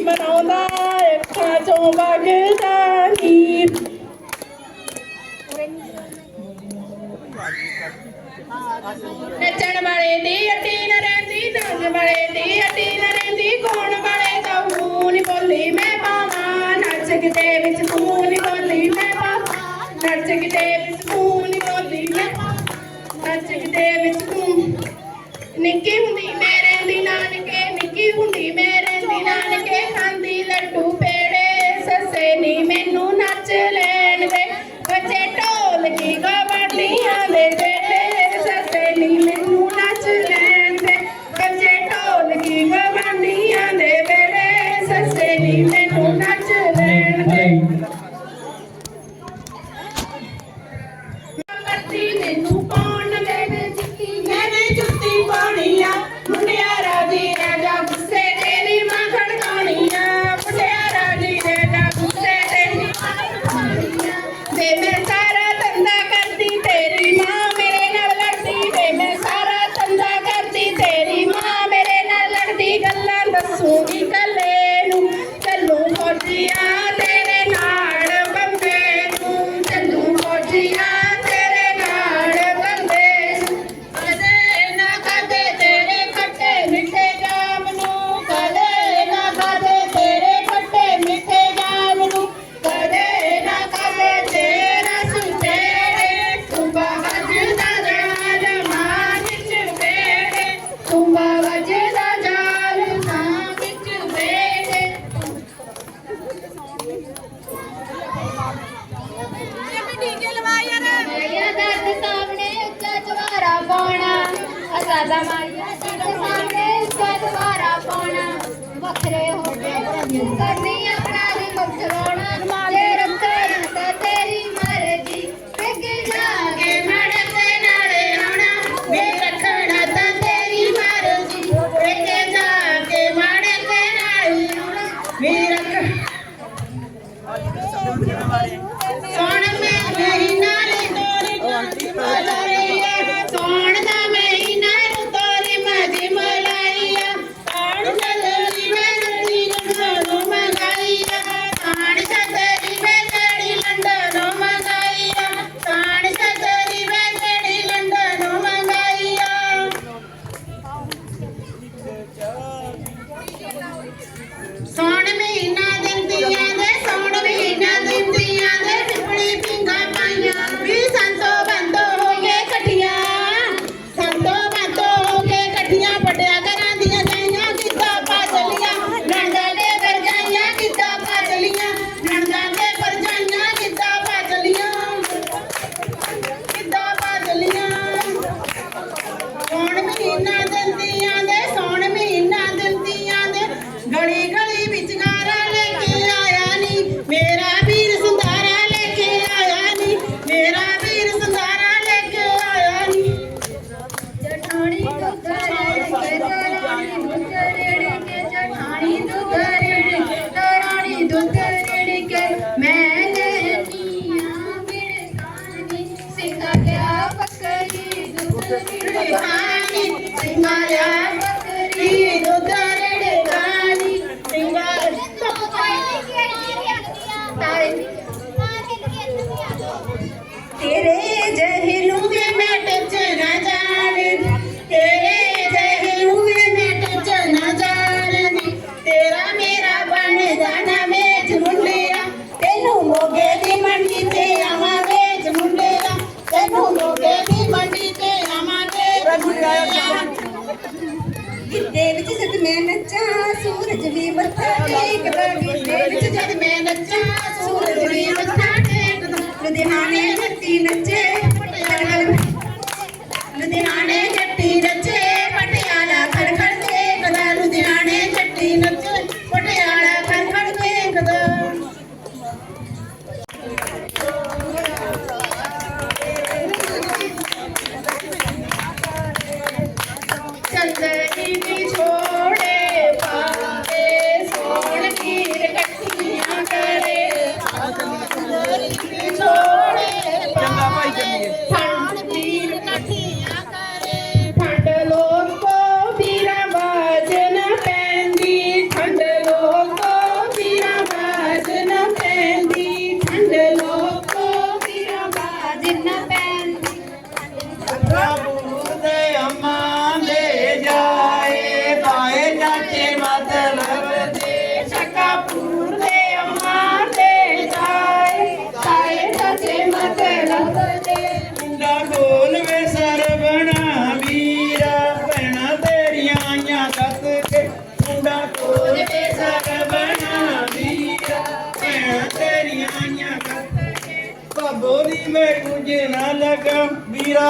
만나오나 가져가 그다니 ਨੱਚਣ ਵਾਲੇ ਦੀ ਅੱਡੀ ਨਾ ਰਹਿੰਦੀ ਦਾਜ ਵਾਲੇ ਦੀ ਅੱਡੀ ਨਾ ਰਹਿੰਦੀ ਕੋਣ ਵਾਲੇ ਦਾ ਮੂਨ ਬੋਲੀ ਮੈਂ ਪਾਵਾਂ ਨੱਚ ਕਿਤੇ ਵਿੱਚ ਮੂਨ ਬੋਲੀ ਮੈਂ ਪਾਵਾਂ ਨੱਚ ਕਿਤੇ ਵਿੱਚ ਮੂਨ ਬੋਲੀ ਮੈਂ ਨੱਚ ਕਿਤੇ ਵਿੱਚ ਮੂਨ ਨਿੱਕੀ ਹੁੰਦੀ ਮੇਰੇ ਦੀ ਨਾਨਕੇ ਨਿੱਕੀ ਹੁੰਦੀ ਮੇਰੇ ਦੇ ਖਾਂਦੀ ਲੱਡੂ ਪੇੜੇ ਸੱਸੇ ਨੀ ਮੈਨੂੰ ਨੱਚ ਲੈਣ ਦੇ। ਬੱਚੇ ਢੋਲ ਕੀ ਗਵੜਨੀਆਂ ਦੇ ਬੇੜੇ ਸੱਸੇ ਨੀ ਮੈਨੂੰ ਨੱਚ ਲੈਣ ਦੇ। ਬੱਚੇ ਢੋਲ ਕੀ ਗਵੜਨੀਆਂ ਦੇ ਬੇੜੇ ਸੱਸੇ ਨੀ ਮੈਨੂੰ ਨੱਚ ਲੈਣ ਦੇ। ਪੱਤੀ ਮੈਨੂੰ ਬੱਚਾ ਸੂਰਜ ਵੀ ਮੱਥਾ ਟੇਕਦਾ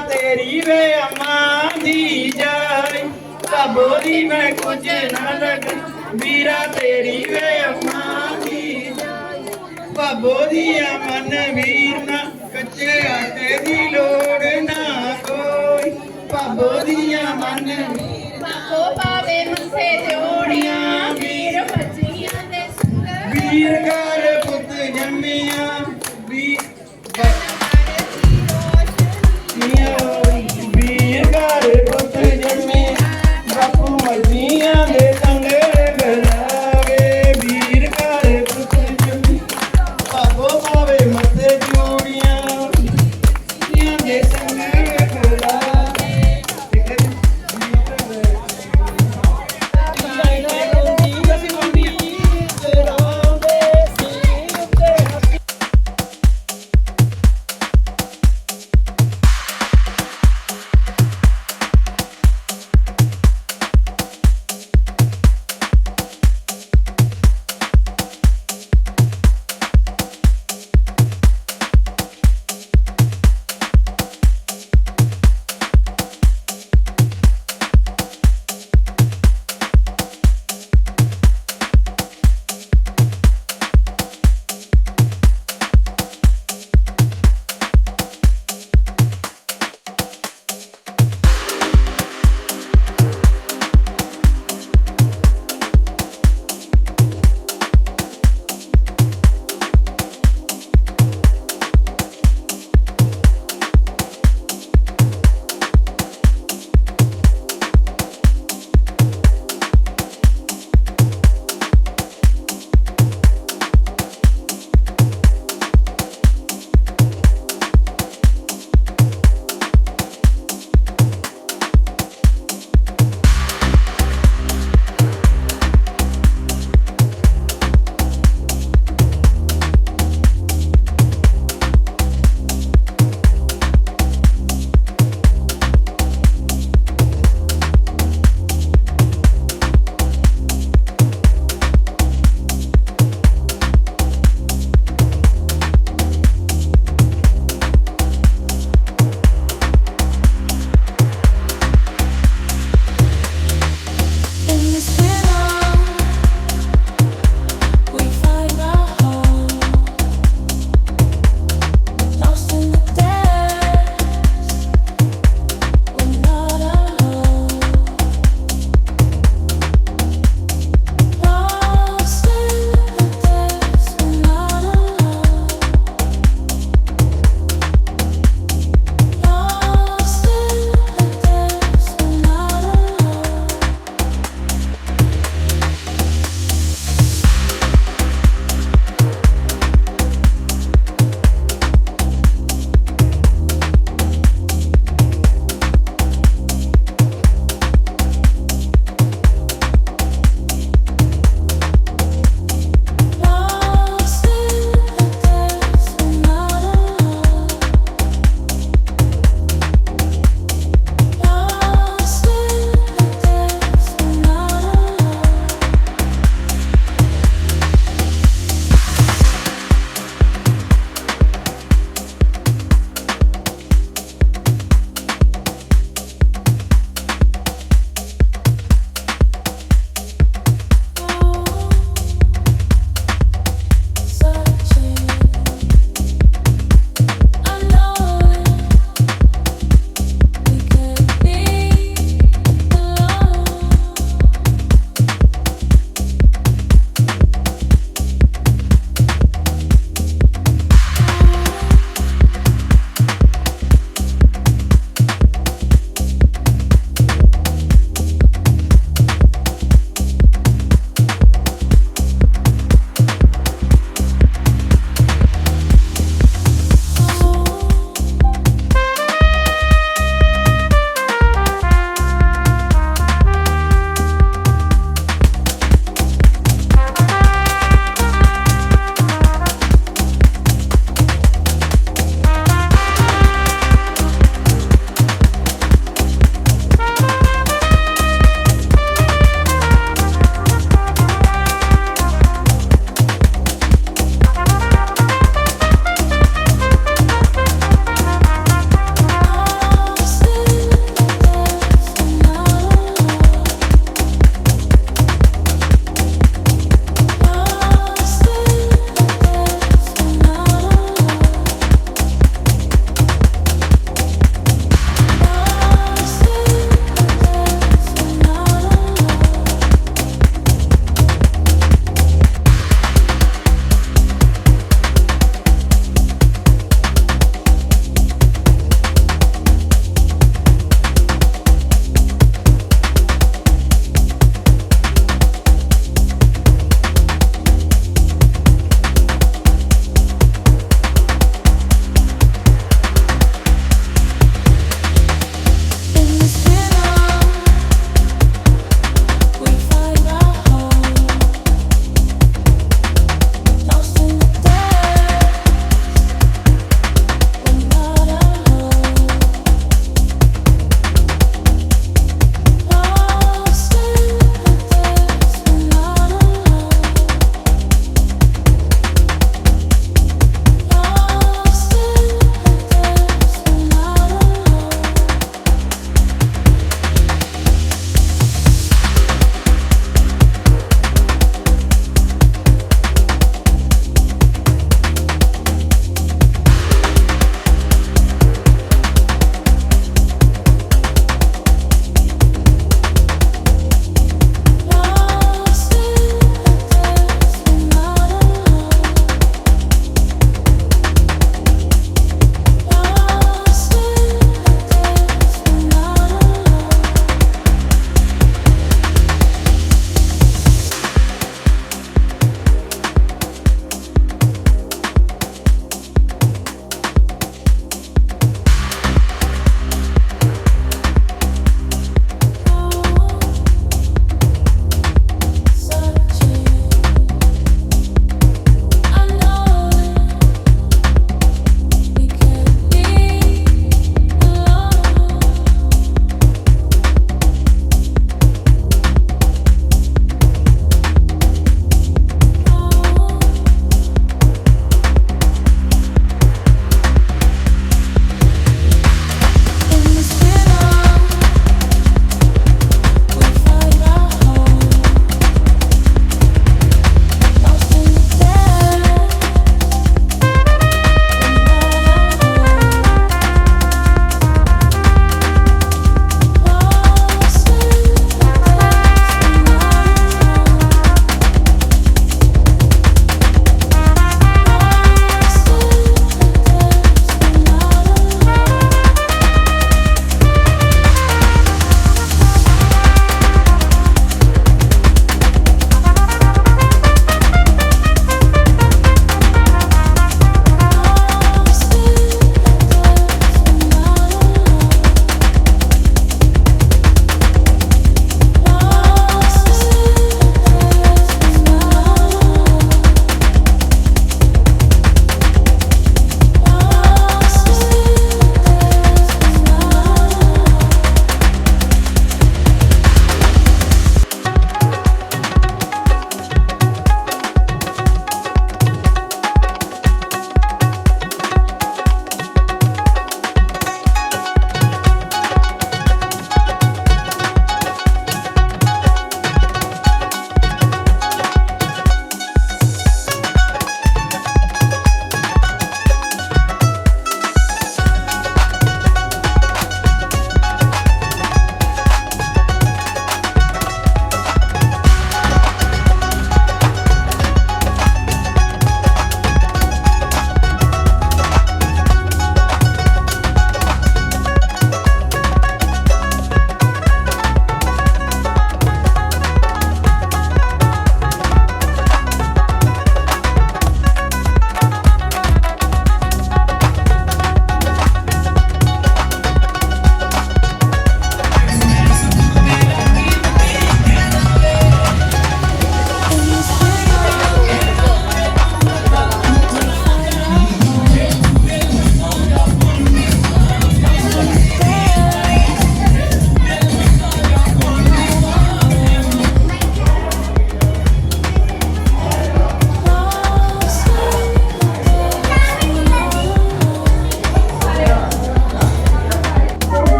ਤੇਰੀ ਵੇ ਅਮਾ ਦੀ ਜਾਈ ਸਬੋਰੀ ਮੈਂ ਕੁਝ ਨਾ ਲਗਣ ਵੀਰਾ ਤੇਰੀ ਵੇ ਅਮਾ ਦੀ ਜਾਈ ਬਬੋਰੀਆ ਮਨ ਵੀਰ ਨਾ ਕੱਚੇ ਆਟੇ ਦੀ ਲੋੜ ਨਾ ਕੋਈ। ਬਬੋਰੀਆ ਮਨ ਵੀਰ ਪਾਵੇ ਮੱਥੇ ਜੋੜੀਆਂ। ਵੀਰ ਬੱਚੀਆਂ ਦੇ ਸੁਖ ਵੀਰ ਘਰ ਪੁੱਤ ਜੰਮੀਆਂ। Oh my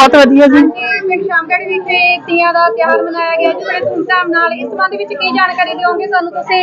ਬਹੁਤ ਵਧੀਆ ਜੀ। ਹਾਂਜੀ ਪਿੰਡ ਸ਼ਾਮਗੜ੍ਹ ਵਿਖੇ ਤੀਆਂ ਦਾ ਤਿਉਹਾਰ ਮਨਾਇਆ ਗਿਆ। ਜੀ ਬੜੇ ਧੂਮਧਾਮ ਨਾਲ ਇਸ ਸੰਬੰਧ ਵਿੱਚ ਕੀ ਜਾਣਕਾਰੀ ਦਿਓਗੇ? ਸਾਨੂੰ ਤੁਸੀਂ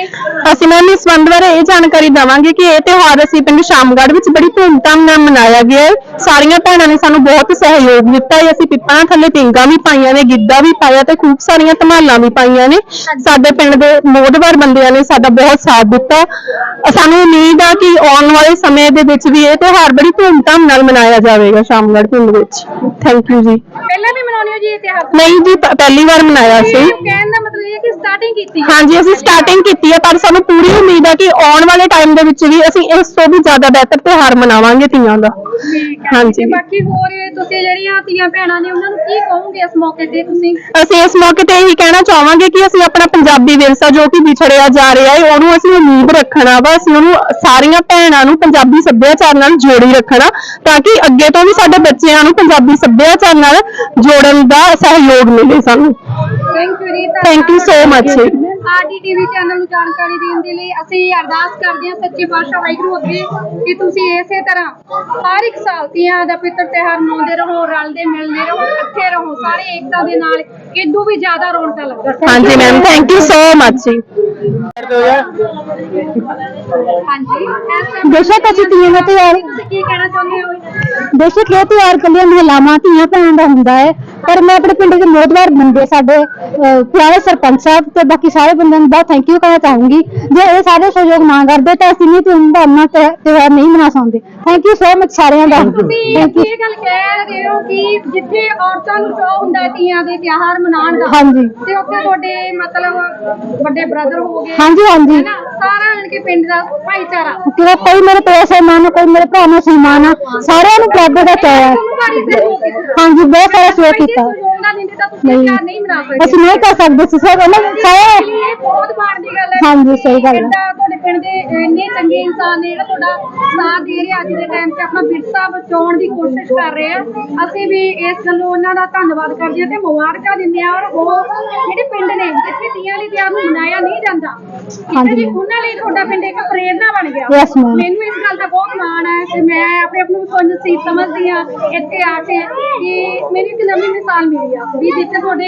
ਅਸੀਂ ਮੈਮ ਇਸ ਸੰਬੰਧ ਬਾਰੇ ਇਹ ਜਾਣਕਾਰੀ ਦਵਾਂਗੇ ਕਿ ਇਹ ਤਿਉਹਾਰ ਅਸੀਂ ਪਿੰਡ ਸ਼ਾਮਗੜ੍ਹ ਵਿੱਚ ਬੜੀ ਧੂਮਧਾਮ ਨਾਲ ਮਨਾਇਆ ਗਿਆ ਹੈ। ਸਾਰੀਆਂ ਭੈਣਾਂ ਨੇ ਸਾਨੂੰ ਬਹੁਤ ਸਹਿਯੋਗ ਦਿੱਤਾ ਹੈ। ਅਸੀਂ ਪਿੱਪਾਂ ਥੱਲੇ ਪਿੰਗਾ ਵੀ ਪਾਈਆਂ ਨੇ ਗਿੱਧਾ ਵੀ ਪਾਇਆ ਤੇ ਖੂਬ ਸਾਰੀਆਂ ਧਮਾਲਾਂ ਵੀ ਪਾਈਆਂ ਨੇ। ਸਾਡੇ ਪਿੰਡ ਦੇ ਮੋਢਵਾਰ ਬੰਦਿਆਂ ਨੇ ਸਾਡਾ ਬਹੁਤ ਸਾਥ ਦਿੱਤਾ। ਅ, ਸਾਨੂੰ ਉਮੀਦ ਆ ਕਿ ਆਉਣ ਵਾਲੇ ਸਮੇਂ ਦੇ ਵਿੱਚ ਵੀ ਇਹ ਤਿਉਹਾਰ ਬੜੀ ਧੂਮਧਾਮ ਨਾਲ ਮਨਾਇਆ ਜਾਵੇਗਾ ਸ਼ਾਮਗੜ੍ਹ ਪਿੰਡ ਵਿੱਚ। ਥੈਂਕ ਯੂ ਜੀ। ਪਹਿਲਾਂ ਵੀ ਮਨਾਉਂਦੇ ਹੋ ਜੀ ਇਹ ਤਿਉਹਾਰ? ਨਹੀਂ ਜੀ ਪ- ਪਹਿਲੀ ਵਾਰ ਮਨਾਇਆ ਸੀ। ਕਹਿਣ ਦਾ ਮਤਲਬ ਇਹ ਹੈ ਕਿ ਸਟਾਰਟਿੰਗ ਕੀਤੀ। ਹੈ ਹਾਂਜੀ ਅਸੀਂ ਸਟਾਰਟਿੰਗ ਕੀਤੀ ਹੈ ਪਰ ਸਾਨੂੰ ਪੂਰੀ ਉਮੀਦ ਹੈ ਕਿ ਆਉਣ ਵਾਲੇ ਟਾਈਮ ਦੇ ਵਿੱਚ ਵੀ ਅਸੀਂ ਇਸ ਤੋਂ ਵੀ ਜ਼ਿਆਦਾ ਬਿਹਤਰ ਤਿਉਹਾਰ ਮਨਾਵਾਂਗੇ ਤੀਆਂ ਦਾ। ਠੀਕ ਹੈ ਹਾਂਜੀ। ਤੇ ਬਾਕੀ ਹੋਰ ਇਹ ਤੁਸੀਂ ਜਿਹੜੀਆਂ ਤੀਆਂ ਭੈਣਾਂ ਨੇ ਉਹਨਾਂ ਨੂੰ ਕੀ ਕਹੋਗੇ ਇਸ ਮੌਕੇ ਤੇ ਤੁਸੀਂ ਅਸੀਂ ਇਸ ਮੌਕੇ ਤੇ ਇਹੀ ਕਹਿਣਾ ਚਾਹਾਂਗੇ ਕਿ ਅਸੀਂ ਆਪਣਾ ਪੰਜਾਬੀ ਵਿਰਸਾ ਜੋ ਕਿ ਵਿਛੜਿਆ ਜਾ ਰਿਹਾ ਹੈ ਉਹਨੂੰ ਅਸੀਂ ਉਮੀਦ ਰੱਖਣਾ ਵਾ ਅਸੀਂ ਉਹਨੂੰ ਸਾਰੀਆਂ ਭੈਣਾਂ ਨੂੰ ਪੰਜਾਬੀ ਸੱਭਿਆਚਾਰ ਨਾਲ ਜੋੜੀ ਰੱਖਣਾ ਤਾਂ ਕਿ ਅੱਗੇ ਤੋਂ ਵੀ ਸਾਡੇ ਬੱਚਿਆਂ ਨੂੰ ਪੰਜਾਬੀ ਸੱਭਿਆਚਾਰ ਨਾਲ ਜੋੜਨ ਦਾ ਸਹਿਯੋਗ ਮਿਲੇ ਸਾਨੂੰ thank you ji Thank you so much ji. RD TV channel ਨੂੰ ਜਾਣਕਾਰੀ ਦੇਣ ਦੇ ਲਈ ਅਸੀਂ ਅਰਦਾਸ ਕਰਦੇ ਹਾਂ ਸੱਚੇ ਪਾਤਸ਼ਾਹ ਵਾਹਿਗੁਰੂ ਅੱਗੇ ਕਿ ਤੁਸੀਂ ਇਸੇ ਤਰ੍ਹਾਂ ਹਰ ਇੱਕ ਸਾਲ ਤੀਆਂ ਦਾ ਪਿੱਤਰ ਤਿਉਹਾਰ ਮਨਾਉਂਦੇ ਰਹੋ ਰਲਦੇ ਮਿਲਦੇ ਰਹੋ ਇਕੱਠੇ ਰਹੋ ਸਾਰੇ ਏਕਤਾ ਦੇ ਨਾਲ। ਇਦੋਂ ਵੀ ਜ਼ਿਆਦਾ ਰੌਣਕਾਂ ਲੱਗਣ। ਹਾਂਜੀ ma'am thank you so much ਜੀ। ਹਾਂਜੀ ਇਸ time ਬੇਸ਼ੱਕ ਅਸੀਂ ਤੀਆਂ ਦਾ ਤਿਉਹਾਰ ਤੁਸੀਂ ਕੀ ਕਹਿਣਾ ਚਾਹੁੰਦੇ ਹੋ? ਬੇਸ਼ੱਕ ਇਹ ਤਿਉਹਾਰ ਕੱਲੀਆਂ ਮਹਿਲਾਵਾਂ ਧੀਆਂ ਭੈਣਾਂ ਦਾ ਹੁੰਦਾ ਹੈ ਪਰ ਮੈਂ ਆਪਣੇ ਪਿੰਡ ਦੇ ਮੋਦਵਾਰ ਬੰਦੇ ਸਾਡੇ ਅਹ, ਪਿਆਰੇ ਸਰਪੰਚ ਸਾਹਿਬ ਤੇ ਬਾਕੀ ਸਾਰੇ ਬੰਦਿਆਂ ਨੂੰ ਬਹੁਤ ਥੈਂਕ ਯੂ ਕਹਿਣਾ ਚਾਹੂੰਗੀ। ਜੇ ਇਹ ਸਾਰੇ ਸਹਿਯੋਗ ਨਾ ਕਰਦੇ ਤਾਂ ਅਸੀਂ ਨਹੀਂ ਧੂਮਧਾਮ ਨਾਲ ਤਿਉ- ਤਿਉਹਾਰ ਨਹੀਂ ਮਨਾ ਸਕਦੇ। ਥੈਂਕ ਯੂ ਸੋ ਮਚ ਸਾਰਿਆਂ ਦਾ ਤੁਸੀਂ ਇਹ ਗੱਲ ਕਹਿ ਰਹੇ ਹੋ ਕਿ ਜਿੱਥੇ ਔਰਤਾਂ ਨੂੰ ਚਾਹ ਹੁੰਦਾ ਹੈ ਤੀਆਂ ਦੇ ਤਿਉਹਾਰ ਮਨਾਉਣ ਦਾ ਹਾਂਜੀ। ਤੇ ਉੱਥੇ ਤੁਹਾਡੇ ਮਤਲਬ ਵੱਡੇ ਬ੍ਰਦਰ ਹੋ ਗਏ ਹਾਂਜੀ ਹਾਂਜੀ। ਹੈ ਨਾ? ਸਾਰਾ ਮਿਲ ਕੇ ਪਿੰਡ ਦਾ ਭਾਈਚਾਰਾ। ਕਿਉਂਕਿ ਕੋਈ ਮੇਰੇ ਪਿਓ ਸਹਿਮਾਨ ਆ, ਕੋਈ ਮੇਰੇ ਭਰਾ ਨੂੰ ਸਹਿਮਾਨ ਆ। ਸਾਰਿਆਂ ਨੂੰ ਬਰਾਬਰ ਦਾ ਕੀਤਾ। ਹਾਂਜੀ ਬਹੁਤ ਸਾਰਾ ਸਹਿਯੋਗ ਕੀਤਾ। ਤਾਂ ਨਹੀਂ। ਬਣਾ ਅਸੀਂ ਨਹੀਂ ਕਰ ਸਕਦੇ ਸੀ ਸਰ ਉਹਨਾਂ ਨੇ ਸਾਰੇ। ਬਹੁਤ ਮਾਣ ਦੀ ਗੱਲ ਹੈ। ਹਾਂਜੀ, ਸਹੀ ਗੱਲ ਹੈ। ਤੁਹਾਡੇ ਪਿੰਡ ਦੇ ਇੰਨੇ ਚੰਗੇ ਇਨਸਾਨ ਨੇ ਜਿਹੜਾ ਤੁਹਾਡਾ ਸਾਥ ਦੇ ਰਹੇ ਅੱਜ ਦੇ ਟਾਈਮ 'ਚ ਆਪਣਾ ਵਿਰਸਾ ਬਚਾਉਣ ਦੀ ਕੋਸ਼ਿਸ਼ ਕਰ ਰਹੇ ਆ। ਅਸੀਂ ਵੀ ਇਸ ਗੱਲੋਂ ਉਹਨਾਂ ਦਾ ਧੰਨਵਾਦ ਕਰਦੇ ਹਾਂ ਤੇ ਮੁਬਾਰਕਾਂ ਦਿੰਦੇ ਆ ਔਰ ਉਹ ਜਿਹੜੇ ਪਿੰਡ ਨੇ ਜਿੱਥੇ ਤੀਆਂ ਦੀ ਤਿਆਰ ਨੂੰ ਮਨਾਇਆ ਨਹੀਂ ਜਾਂਦਾ ਹਾਂਜੀ। ਉਹਨਾਂ ਲਈ ਤੁਹਾਡਾ ਪਿੰਡ ਇੱਕ ਪ੍ਰੇਰਨਾ ਬਣ ਗਿਆ। Yes, ma'am. ਮੈਨੂੰ ਇਸ ਗੱਲ ਦਾ ਬਹੁਤ ਮਾਣ ਹੈ ਕਿ ਮੈਂ ਆਪਣੇ ਆਪ ਨੂੰ ਤੁਹਾਨੂੰ ਨਸੀਬ ਸਮਝਦੀ ਆ ਇੱਥੇ ਆ ਕੇ ਕਿ ਮੈਨੂੰ ਇੱਕ ਨਵੀਂ ਮਿਸਾਲ ਮਿਲੀ ਆ ਵੀ ਜਿੱਥੇ ਤੁਹਾਡੇ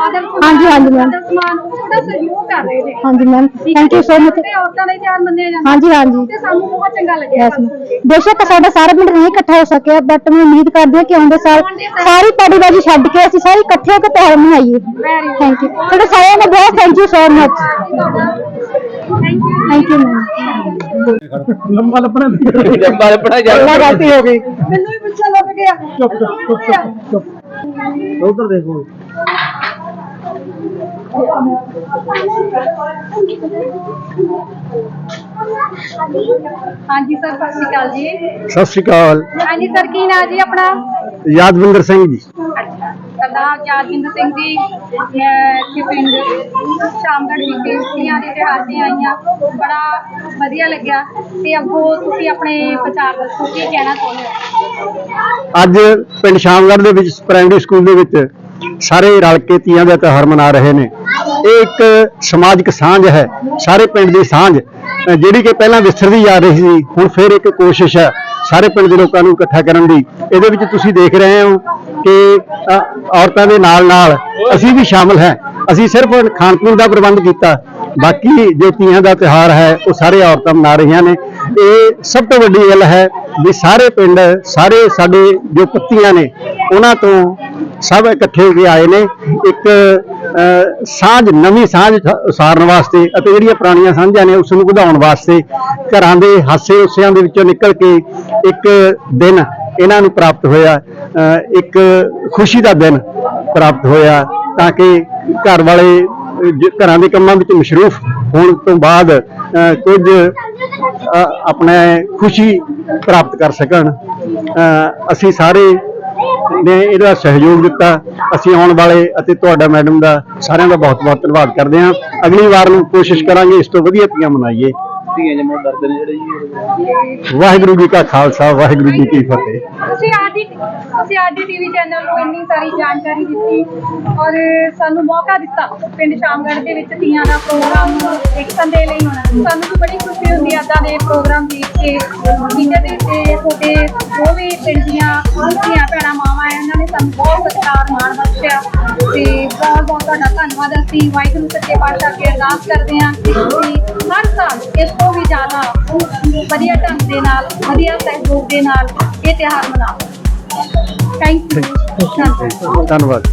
ਆਦਰ ਹਾਂਜੀ, ਹਾਂਜੀ, ma'am. ਆਦਰ ਤੁਹਾਡਾ ਸਹਿਯੋਗ ਕਰ ਰਹੇ ਨੇ। ਹਾਂਜੀ ma'am thank you so much ਤੇ ਔਰਤਾਂ ਦਾ ਤਿਆਰ ਮੰਨਿਆ ਜਾਂਦਾ। ਹਾਂਜੀ ਹਾਂਜੀ। ਤੇ ਸਾਨੂੰ ਬਹੁਤ ਚੰਗਾ ਲੱਗਿਆ ਯੈਸ ਬੇਸ਼ੱਕ ਸਾਡਾ ਸਾਰਾ ਪਿੰਡ ਨਹੀਂ ਇਕੱਠਾ ਹੋ ਸਕਿਆ ਬਟ ਮੈਂ ਉਮੀਦ ਕਰਦੀ ਹਾਂ ਕਿ ਆਉਂਦੇ ਸਾਲ ਸਾਰੀ ਪਾਰਟੀਬਾਜ਼ੀ ਛੱਡ ਕੇ ਅਸੀਂ ਸਾਰੇ ਇਕੱਠੇ ਹੋ ਕੇ ਤਿਉਹਾਰ ਮਨਾਈਏ। ਥੈਂਕ ਯੂ ਤੁਹਾਡੇ ਸਾਰਿਆਂ ਦਾ ਬਹੁਤ thank you so much thank you thank you ma'am ਲੰਬਾ ਲੱਪਣਾ ਲੰਬਾ ਲੱਪਣਾ ਜਾ ਅੱਲਾ ਗਲਤੀ ਹੋ ਗਈ ਮੈਨੂੰ ਵੀ ਪੁੱਛਾ ਲੱਗ ਗਿਆ ਚੁੱਪ ਚੁੱਪ ਚੁੱਪ ਚੁੱਪ ਉਧਰ ਦੇਖੋ ਹਾਂਜੀ ਸਰ ਸਤਿ ਸ਼੍ਰੀ ਅਕਾਲ ਜੀ ਸਤਿ ਸ਼੍ਰੀ ਅਕਾਲ ਹਾਂਜੀ ਸਰ ਕੀ ਨਾਂ ਜੀ ਆਪਣਾ ਯਾਦਵਿੰਦਰ ਸਿੰਘ ਜੀ ਅੱਛਾ ਸਰਦਾਰ ਜਾਦਵਿੰਦਰ ਸਿੰਘ ਜੀ ਇੱਥੇ ਪਿੰਡ ਸ਼ਾਮਗੜ੍ਹ ਵਿਖੇ ਤੀਆਂ ਦੇ ਤਿਉਹਾਰ ਤੇ ਆਈਆਂ। ਬੜਾ ਵਧੀਆ ਲੱਗਿਆ ਤੇ ਅੱਗੋਂ ਤੁਸੀਂ ਆਪਣੇ ਵਿਚਾਰ ਦੱਸੋ, ਕੀ ਕਹਿਣਾ ਚਾਹੁੰਦੇ ਹੋ? ਅੱਜ ਪਿੰਡ ਸ਼ਾਮਗੜ੍ਹ ਦੇ ਵਿੱਚ ਪ੍ਰਾਇਮਰੀ ਸਕੂਲ ਦੇ ਵਿੱਚ ਸਾਰੇ ਰਲ ਕੇ ਤੀਆਂ ਦਾ ਤਿਉਹਾਰ ਮਨਾ ਰਹੇ ਨੇ। ਇਹ ਇੱਕ ਸਮਾਜਿਕ ਸਾਂਝ ਹੈ, ਸਾਰੇ ਪਿੰਡ ਦੀ ਸਾਂਝ। ਜਿਹੜੀ ਕਿ ਪਹਿਲਾਂ ਵਿਸਰਦੀ ਜਾ ਰਹੀ ਸੀ, ਹੁਣ ਫਿਰ ਇੱਕ ਕੋਸ਼ਿਸ਼ ਹੈ ਸਾਰੇ ਪਿੰਡ ਦੇ ਲੋਕਾਂ ਨੂੰ ਇਕੱਠਾ ਕਰਨ ਦੀ। ਇਹਦੇ ਵਿੱਚ ਤੁਸੀਂ ਦੇਖ ਰਹੇ ਹੋ ਕਿ ਔਰਤਾਂ ਦੇ ਨਾਲ ਨਾਲ ਅਸੀਂ ਵੀ ਸ਼ਾਮਲ ਹੈ। ਅਸੀਂ ਸਿਰਫ ਖਾਣ ਪੀਣ ਦਾ ਪ੍ਰਬੰਧ ਕੀਤਾ। ਬਾਕੀ ਜੋ ਤੀਆਂ ਦਾ ਤਿਉਹਾਰ ਹੈ, ਉਹ ਸਾਰੇ ਔਰਤਾਂ ਮਨਾ ਰਹੀਆਂ ਨੇ। ਇਹ ਸਭ ਤੋਂ ਵੱਡੀ ਗੱਲ ਹੈ ਵੀ ਸਾਰੇ ਪਿੰਡ, ਸਾਰੇ ਸਾਡੇ ਜੋ ਪੱਤੀਆਂ ਨੇ, ਉਹਨਾਂ ਤੋਂ ਸਭ ਇਕੱਠੇ ਹੋ ਕੇ ਆਏ ਨੇ। ਇੱਕ ਸਾਂਝ, ਨਵੀਂ ਸਾਂਝ ਉਸਾਰਨ ਵਾਸਤੇ ਅਤੇ ਜਿਹੜੀਆਂ ਪੁਰਾਣੀਆਂ ਸਾਂਝਾਂ ਨੇ, ਉਸ ਨੂੰ ਵਧਾਉਣ ਵਾਸਤੇ ਘਰਾਂ ਦੇ ਹਾਸੇ ਉਸਿਆਂ ਦੇ ਵਿੱਚੋਂ ਨਿਕਲ ਕੇ ਇੱਕ ਦਿਨ ਇਹਨਾਂ ਨੂੰ ਪ੍ਰਾਪਤ ਹੋਇਆ ਇੱਕ ਖੁਸ਼ੀ ਦਾ ਦਿਨ ਪ੍ਰਾਪਤ ਹੋਇਆ ਤਾਂ ਕਿ ਘਰ ਵਾਲੇ ਘਰਾਂ ਦੇ ਕੰਮਾਂ ਵਿੱਚ ਮਸ਼ਰੂਫ ਹੋਣ ਤੋਂ ਬਾਅਦ ਕੁਝ ਆਪਣੇ ਖੁਸ਼ੀ ਪ੍ਰਾਪਤ ਕਰ ਸਕਣ। ਅਸੀਂ ਸਾਰੇ ਨੇ ਇਹਦਾ ਸਹਿਯੋਗ ਦਿੱਤਾ। ਅਸੀਂ ਆਉਣ ਵਾਲੇ ਅਤੇ ਤੁਹਾਡਾ ਮੈਡਮ ਦਾ ਸਾਰਿਆਂ ਦਾ ਬਹੁਤ ਬਹੁਤ ਧੰਨਵਾਦ ਕਰਦੇ ਹਾਂ। ਅਗਲੀ ਵਾਰ ਨੂੰ ਕੋਸ਼ਿਸ਼ ਕਰਾਂਗੇ ਇਸ ਤੋਂ ਵਧੀਆ ਤੀਆਂ ਮਨਾਈਏ। ਧੀਆਂ ਜੰਮਣ ਡਰਦੇ ਨੇ ਜਿਹੜੇ ਜੀ ਵਾਹਿਗੁਰੂ ਜੀ ਕਾ ਖਾਲਸਾ ਵਾਹਿਗੁਰੂ ਜੀ ਕੀ ਫਤਿਹ। ਤੁਸੀਂ ਆਦੀ ਤੁਸੀਂ ਆਦੀ ਟੀਵੀ ਚੈਨਲ ਨੂੰ ਇੰਨੀ ਸਾਰੀ ਜਾਣਕਾਰੀ ਦਿੱਤੀ ਔਰ ਸਾਨੂੰ ਮੌਕਾ ਦਿੱਤਾ ਪਿੰਡ ਸ਼ਾਮਗੜ੍ਹ ਦੇ ਵਿੱਚ ਤੀਆਂ ਦਾ ਪ੍ਰੋਗਰਾਮ ਦੇਖਣ ਦੇ ਲਈ। ਸਾਨੂੰ ਵੀ ਬੜੀ ਖੁਸ਼ੀ ਹੁੰਦੀ ਹੈ ਏਦਾਂ ਦੇ ਪ੍ਰੋਗਰਾਮ ਦੇਖ ਕੇ। ਠੀਕ ਹੈ ਤੇ ਤੇ ਤੁਹਾਡੇ ਜੋ ਵੀ ਪਿੰਡ ਦੀਆਂ ਧੀਆਂ ਭੈਣਾਂ ਮਾਵਾਂ ਉਹਨਾਂ ਨੇ ਸਾਨੂੰ ਬਹੁਤ ਸਤਿਕਾਰ ਮਾਣ ਬਖਸ਼ਿਆ ਤੇ ਬਹੁਤ ਬਹੁਤ ਤੁਹਾਡਾ ਧੰਨਵਾਦ। ਅਸੀਂ ਵਾਹਿਗੁਰੂ ਸੱਚੇ ਪਾਤਸ਼ਾਹ ਅੱਗੇ ਅਰਦਾਸ ਕਰਦੇ ਹਾਂ ਕਿ ਤੁਸੀਂ ਹਰ ਸਾਲ ਇਸ ਤੋਂ ਵੀ ਜ਼ਿਆਦਾ ਵਧੀਆ ਢੰਗ ਦੇ ਨਾਲ ਵਧੀਆ ਸਹਿਯੋਗ ਦੇ ਨਾਲ ਇਹ ਤਿਉਹਾਰ ਮਨਾਓ। ਥੈਂਕ ਯੂ ਧੰਨਵਾਦ।